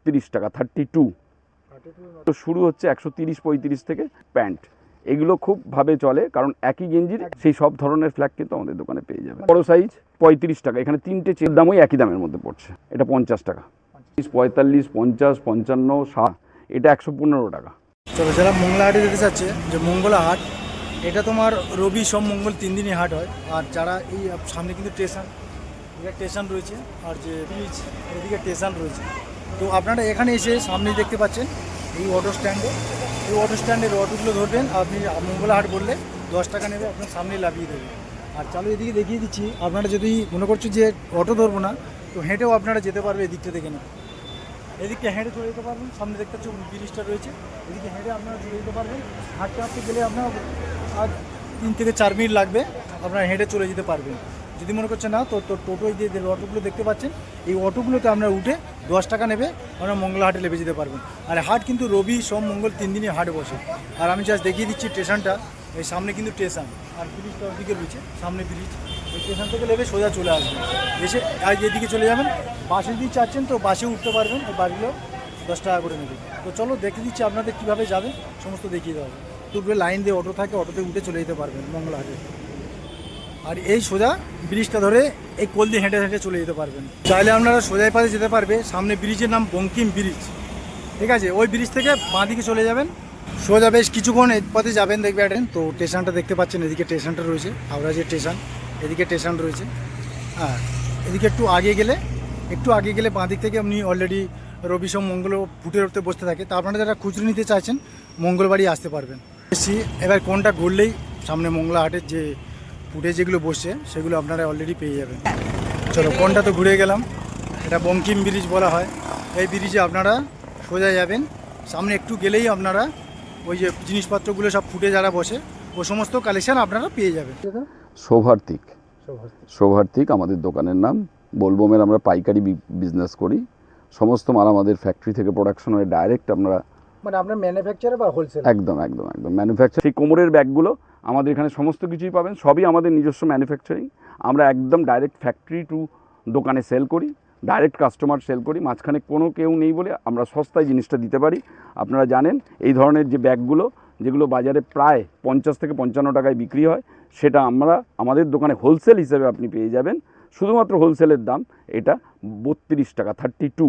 বত্রিশ টাকা thirty two তো শুরু হচ্ছে একশো তিরিশ, পঁয়ত্রিশ থেকে প্যান্ট। এগুলো খুব ভাবে চলে, কারণ একই গেঞ্জির সেই সব ধরনের ফ্ল্যাগ কিন্তু আমাদের দোকানে পেয়ে যাবে বড় সাইজ পঁয়ত্রিশ টাকা। এখানে তিনটে চের দামই একই দামের মধ্যে পড়ছে। এটা পঞ্চাশ টাকা। পঁয়তাল্লিশ, পঞ্চাশ, পঞ্চান্ন সাত এটা একশো পনেরো টাকা। চলো, যারা মঙ্গলা হাটে যেতে চাচ্ছে, যে মঙ্গলা হাট, এটা তোমার রবি, সোম, মঙ্গল তিন দিনই হাট হয়। আর যারা এই সামনে কিন্তু স্টেশন এদিকে স্টেশন রয়েছে, আর যে ব্রিজ এদিকে স্টেশন রয়েছে। তো আপনারা এখানে এসে সামনেই দেখতে পাচ্ছেন এই অটো স্ট্যান্ডে এই অটো স্ট্যান্ডের অটোগুলো ধরবেন, আপনি হাট বললে দশ টাকা নেবে, আপনার সামনেই লাভিয়ে দেবে। আর চালু এদিকে দেখিয়ে দিচ্ছি, আপনারা যদি মনে করছেন যে অটো ধরবো না, তো হেঁটেও আপনারা যেতে পারবে এদিকটা দেখে না এদিকে হেঁটে চলে যেতে পারবেন, সামনে দেখতে পাচ্ছি ব্রিজটা রয়েছে। এদিকে হেঁটে আপনারা চলে যেতে পারবেন, হাঁটতে হাঁটতে গেলে আপনার আর তিন থেকে চার মিনিট লাগবে, আপনারা হেঁটে চলে যেতে পারবেন। যদি মনে করছে না তো তো টোটো এই যে অটোগুলো দেখতে পাচ্ছেন, এই অটোগুলোতে আপনারা উঠে দশ টাকা নেবে আপনারা মঙ্গলা হাটে লেবে যেতে পারবেন আর হাট কিন্তু রবি, সোম, মঙ্গল তিন দিনই হাট বসে। আর আমি জাস্ট দেখিয়ে দিচ্ছি স্টেশনটা, এই সামনে কিন্তু স্টেশন। আর ব্রিজটা ওদিকে রয়েছে, সামনে ব্রিজ। এই স্টেশন থেকে নেবে সোজা চলে আসবেন এসে আর এদিকে চলে যাবেন, বাসে যদি চাচ্ছেন তো বাসে উঠতে পারবেন, এই বাড়িগুলো দশ টাকা করে নেবে। তো চলো দেখে দিচ্ছি আপনাদের কীভাবে যাবে, সমস্ত দেখিয়ে দেওয়া হবে দুপুরে লাইন দিয়ে অটো থাকে, অটোতে উঠে চলে যেতে পারবেন মঙ্গলাহাটে আর এই সোজা ব্রিজটা ধরে এই কোল দিয়ে হেঁটে হেঁটে চলে যেতে পারবেন। চাইলে আপনারা সোজাই পাশে যেতে পারবে, সামনে ব্রিজের নাম বঙ্কিম ব্রিজ। ঠিক আছে? ওই ব্রিজ থেকে বাঁ দিকে চলে যাবেন। সোজা বেশ কিছুক্ষণ এই পথে যাবেন, দেখবে একটা। তো স্টেশনটা দেখতে পাচ্ছেন, এদিকে স্টেশনটা রয়েছে, হাওড়া যে স্টেশন, এদিকে স্টেশন রয়েছে। হ্যাঁ এদিকে একটু আগে গেলে, একটু আগে গেলে বাঁ দিক থেকে আপনি অলরেডি রবি সোম মঙ্গল ফুটে উঠতে বসতে থাকে। তা আপনারা যারা খুচরো নিতে চাইছেন, মঙ্গলবারই আসতে পারবেন। এবার কোনটা ঘুরলেই সামনে মঙ্গলা হাটের যে ফুটে যেগুলো বসছে সেগুলো আপনারা অলরেডি পেয়ে যাবেন। চলো কোনটা তো ঘুরে গেলাম। এটা বঙ্কিম ব্রিজ বলা হয়। এই ব্রিজে আপনারা সোজা যাবেন। সামনে একটু গেলেই আপনারা ওই যে জিনিসপত্রগুলো সব ফুটে যারা বসে ও সমস্ত কালেকশন আপনারা পেয়ে যাবেন। সৌভার্তিক সৌভার্তিক আমাদের দোকানের নাম। বোলবোমের আমরা পাইকারি বিজনেস করি। সমস্ত মাল আমাদের ফ্যাক্টরি থেকে প্রোডাকশন হয়ে ডাইরেক্ট আমরা মানে আপনার ম্যানুফ্যাকচার বা হোলসেল একদম একদম একদম। ম্যানুফ্যাকচার সেই কোমরের ব্যাগগুলো আমাদের এখানে সমস্ত কিছুই পাবেন, সবই আমাদের নিজস্ব ম্যানুফ্যাকচারিং আমরা একদম ডাইরেক্ট ফ্যাক্টরি টু দোকানে সেল করি ডাইরেক্ট কাস্টমার সেল করি, মাঝখানে কোনো কেউ নেই বলে আমরা সস্তায় জিনিসটা দিতে পারি। আপনারা জানেন, এই ধরনের যে ব্যাগগুলো, যেগুলো বাজারে প্রায় পঞ্চাশ থেকে পঞ্চান্ন টাকায় বিক্রি হয়, সেটা আমরা আমাদের দোকানে হোলসেল হিসেবে আপনি পেয়ে যাবেন। শুধুমাত্র হোলসেলের দাম, এটা বত্রিশ টাকা থার্টি টু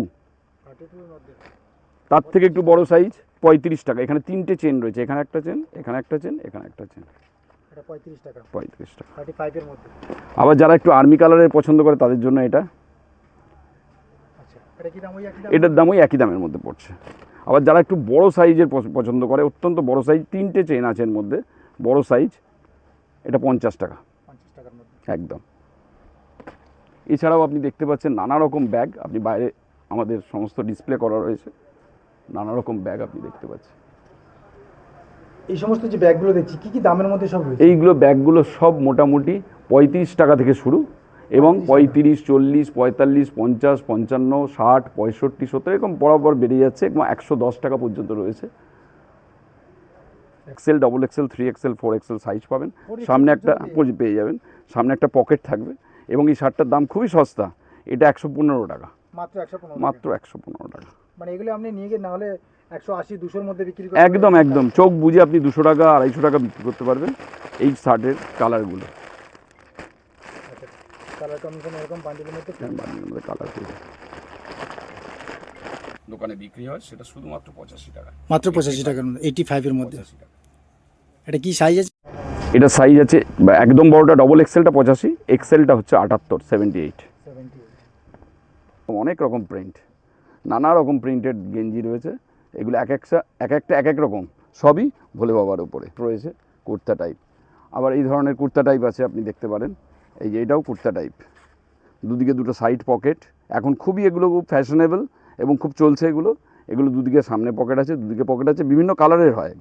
তার থেকে একটু বড় সাইজ পঁয়ত্রিশ টাকা। এখানে তিনটে চেন রয়েছে। এখানে একটা চেন এখানে একটা চেন এখানে একটা চেন এটা পঁয়ত্রিশ টাকা। পঁয়ত্রিশ টাকা। থার্টি ফাইভের মধ্যে। আবার যারা একটু আর্মি কালারের পছন্দ করে তাদের জন্য এটা। আচ্ছা এটা কি দাম ওই একই এটার দামই একই দামের মধ্যে পড়ছে। আবার যারা একটু বড় সাইজের পছ- পছন্দ করে অত্যন্ত বড় সাইজ তিনটে চেন আছে এর মধ্যে। বড় সাইজ এটা পঞ্চাশ টাকা। একদম। এছাড়াও আপনি দেখতে পাচ্ছেন নানা রকম ব্যাগ আপনি বাইরে আমাদের সমস্ত ডিসপ্লে করা রয়েছে। নানা রকম ব্যাগ আপনি দেখতে পাচ্ছেন। এই সমস্ত যে ব্যাগগুলো দেখছি কি কি দামের মধ্যে সব রয়েছে? এইগুলো ব্যাগগুলো সব মোটামুটি পঁয়ত্রিশ টাকা থেকে শুরু এবং পঁয়ত্রিশ চল্লিশ পঁয়তাল্লিশ পঞ্চাশ পঞ্চান্ন ষাট পঁয়ষট্টি সত্তর এরকম বরাবর বেড়ে যাচ্ছে এবং একশো দশ টাকা পর্যন্ত রয়েছে। XL double XL three XL four XL size পাবেন। সামনে একটা পেয়ে যাবেন। সামনে একটা পকেট থাকবে এবং এই শার্টটার দাম খুবই সস্তা। এটা একশো পনেরো টাকা। মাত্র একশো পনেরো টাকা। মানে এগুলো আপনি নিয়ে গিয়ে না হলে একশো আশি দুশোর মধ্যে বিক্রি একদম একদম। চোখ বুঝে আপনি দুশো টাকা আড়াইশো টাকা বিক্রি করতে পারবেন এই শার্টের কালারগুলো। কালার কম্বিনেশন এরকম বান্ডিলের মধ্যে? কালার দোকানে বিক্রি হয় সেটা শুধুমাত্র পঁচাশি টাকা। মাত্র পঁচাশি টাকার মধ্যে এইটি ফাইভের মধ্যে? এটা কি সাইজ আছে? এটা সাইজ আছে বা একদম বড়টা ডবল এক্সেলটা পঁচাশি এক্সেলটা হচ্ছে আটাত্তর সেভেন্টি এইট অনেক রকম প্রিন্ট নানা রকম প্রিন্টেড গেঞ্জি রয়েছে। এগুলো এক একটা এক একটা এক এক রকম। সবই ভোলে বাবার উপরে রয়েছে কুর্তা টাইপ আবার এই ধরনের কুর্তা টাইপ আছে আপনি দেখতে পারেন। এই যে এটাও কুর্তা টাইপ দুদিকে দুটো সাইড পকেট এখন খুবই এগুলো খুব ফ্যাশনেবল এবং খুব চলছে এগুলো। এগুলো দুদিকে সামনে পকেট আছে দুদিকে পকেট আছে। বিভিন্ন কালারের হয়।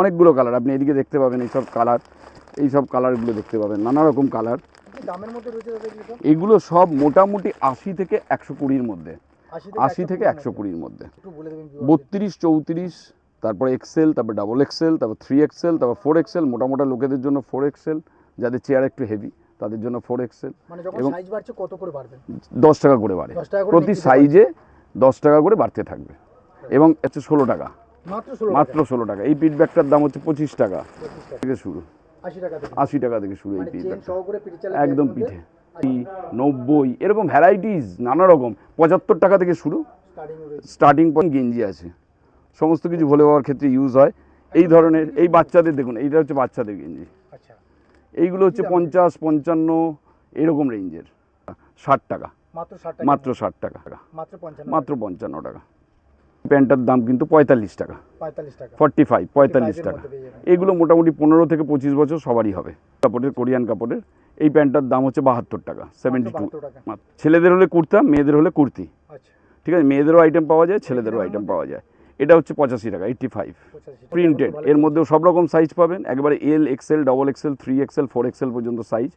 অনেকগুলো কালার আপনি এদিকে দেখতে পাবেন এইসব কালার এই সব কালারগুলো দেখতে পাবেন। নানা রকম কালার দামের মধ্যে রয়েছে? এগুলো সব মোটামুটি আশি থেকে একশো কুড়ির মধ্যে। আশি থেকে একশো কুড়ির মধ্যে। বত্রিশ চৌত্রিশ তারপরে এক্সেল তারপর ডাবল এক্সেল তারপর থ্রি এক্সেল তারপর ফোর এক্সেল মোটা মোটা লোকেদের জন্য ফোর এক্সেল যাদের চেয়ার একটু হেভি তাদের জন্য ফোর এক্সেল মানে এবং- কত করে বাড়বে? দশ টাকা করে বাড়ে। 10 টাকা করে প্রতি সাইজে দশ টাকা করে বাড়তে থাকবে। এবং হচ্ছে ষোলো টাকা। মাত্র ষোলো টাকা? এই পিট ব্যাগটার দাম হচ্ছে পঁচিশ টাকা থেকে শুরু। আশি টাকা থেকে। শুরু এই মানে চালের একদম পিঠে। নব্বই এরকম ভ্যারাইটিস নানা রকম পঁচাত্তর টাকা থেকে শুরু। স্টার্টিং পয়েন্ট গেঞ্জি আছে। সমস্ত কিছু ভোলে বাবার ক্ষেত্রে ইউজ হয়। এই ধরনের এই বাচ্চাদের দেখুন এইটা হচ্ছে বাচ্চাদের গেঞ্জি। আচ্ছা। এইগুলো হচ্ছে পঞ্চাশ পঞ্চান্ন এরকম রেঞ্জের ষাট টাকা। মাত্র ষাট টাকা? মাত্র পঞ্চান্ন টাকা? প্যান্টটার দাম কিন্তু পঁয়তাল্লিশ টাকা। ফর্টি ফাইভ পঁয়তাল্লিশ টাকা। এগুলো মোটামুটি পনেরো থেকে পঁচিশ বছর সবারই হবে। কাপড়ের কোরিয়ান কাপড়ের। এই প্যান্টটার দাম হচ্ছে বাহাত্তর টাকা সেভেন্টি টু ছেলেদের হলে কুর্তা মেয়েদের হলে কুর্তি। আচ্ছা। ঠিক আছে মেয়েদেরও আইটেম পাওয়া যায় ছেলেদেরও আইটেম পাওয়া যায়। এটা হচ্ছে পঁচাশি টাকা এইট্টি ফাইভ প্রিন্টেড এর মধ্যেও সব রকম সাইজ পাবেন। একবারে L XL double XL three XL four XL পর্যন্ত সাইজ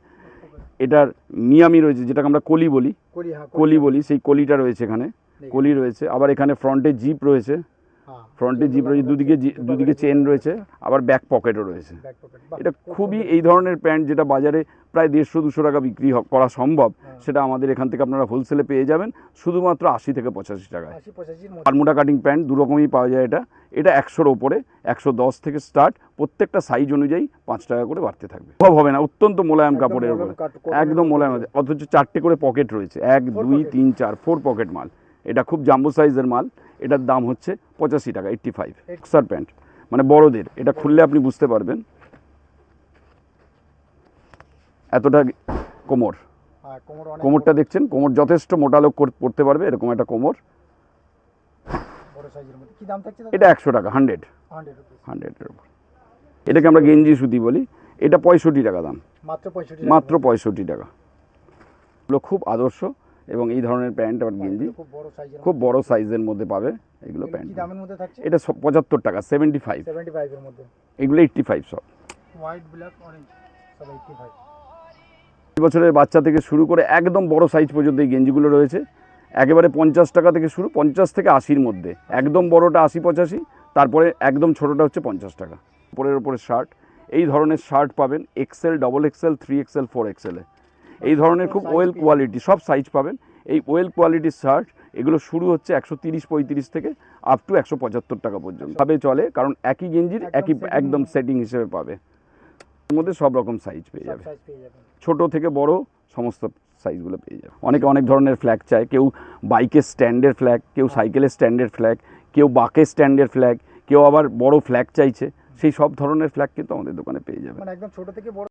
এটার মিয়ামি রয়েছে যেটাকে আমরা কলি বলি। কলি হ্যাঁ বলি সেই কলিটা রয়েছে এখানে। কলি রয়েছে। আবার এখানে ফ্রন্টে জিপ রয়েছে। ফ্রন্টে জিপ রয়েছে দুদিকে দুদিকে চেন রয়েছে আবার ব্যাক পকেটও রয়েছে। এটা খুবই এই ধরনের প্যান্ট যেটা বাজারে প্রায় দেড়শো দুশো টাকা বিক্রি করা সম্ভব হ্যাঁ। সেটা আমাদের এখান থেকে আপনারা হোলসেলে পেয়ে যাবেন শুধুমাত্র আশি থেকে পঁচাশি টাকায়। বারমুডা কাটিং প্যান্ট দু রকমই পাওয়া যায় এটা। এটা একশোর ওপরে একশো দশ থেকে স্টার্ট প্রত্যেকটা সাইজ অনুযায়ী পাঁচ টাকা করে বাড়তে থাকবে। সব হবে না অত্যন্ত মোলায়েম কাপড়ের এর একদম মোলায়েম আছে। অথচ চারটে করে পকেট রয়েছে। এক দুই তিন চার ফোর পকেট মাল। এটা খুব জাম্বো সাইজের মাল। এটার দাম হচ্ছে পঁচাশি টাকা এইট্টি ফাইভ বক্সার প্যান্ট মানে বড়দের এটা খুললে আপনি বুঝতে পারবেন। এতটা কোমর। হ্যাঁ কোমরটা দেখছেন? কোমর যথেষ্ট মোটা লোক পড়তে পারবে এরকম একটা কোমর। এটা একশো টাকা হান্ড্রেড হান্ড্রেডের উপর। এটাকে আমরা গেঞ্জি সুতি বলি। এটা পঁয়ষট্টি টাকা দাম। মাত্র পঁয়ষট্টি মাত্র পঁয়ষট্টি টাকা। খুব আদর্শ। এবং এই ধরনের প্যান্ট আর গেঞ্জি। খুব বড় সাইজের মধ্যে। পাবে এগুলো প্যান্ট। দামের মধ্যে থাকছে? এটা পঁচাত্তর টাকা সেভেন্টি ফাইভ এগুলো এইট্টি ফাইভ সব। হোয়াইট ব্ল্যাক অরেঞ্জ সব এইটটি ফাইভ এই বছরের বাচ্চা থেকে শুরু করে একদম বড় সাইজ পর্যন্ত এই গেঞ্জিগুলো রয়েছে। একেবারে পঞ্চাশ টাকা থেকে শুরু পঞ্চাশ থেকে আশির মধ্যে। একদম বড়টা আশি পঁচাশি তারপরে একদম ছোটোটা হচ্ছে পঞ্চাশ টাকা। উপরের ওপরে শার্ট এই ধরনের শার্ট পাবেন XL double XL three XL four এক্সেলে এই ধরনের খুব ওয়েল কোয়ালিটি সব সাইজ পাবেন। এই ওয়েল কোয়ালিটির শার্ট এগুলো শুরু হচ্ছে একশো তিরিশ পঁয়ত্রিশ থেকে আপ টু একশো পঁচাত্তর টাকা পর্যন্ত। ভাবে চলে কারণ একই গেঞ্জির একই একদম সেটিং হিসেবে পাবে। এর মধ্যে সব রকম সাইজ পেয়ে যাবে। ছোট থেকে বড় সমস্ত সাইজগুলো পেয়ে যাবে। অনেকে অনেক ধরনের ফ্ল্যাগ চায়। কেউ বাইকের স্ট্যান্ডের ফ্ল্যাগ কেউ সাইকেলের স্ট্যান্ডের ফ্ল্যাগ কেউ বাকের স্ট্যান্ডের ফ্ল্যাগ কেউ আবার বড় ফ্ল্যাগ চাইছে। সেই সব ধরনের ফ্ল্যাগ কিন্তু আমাদের দোকানে পেয়ে যাবে। মানে একদম ছোট থেকে বড়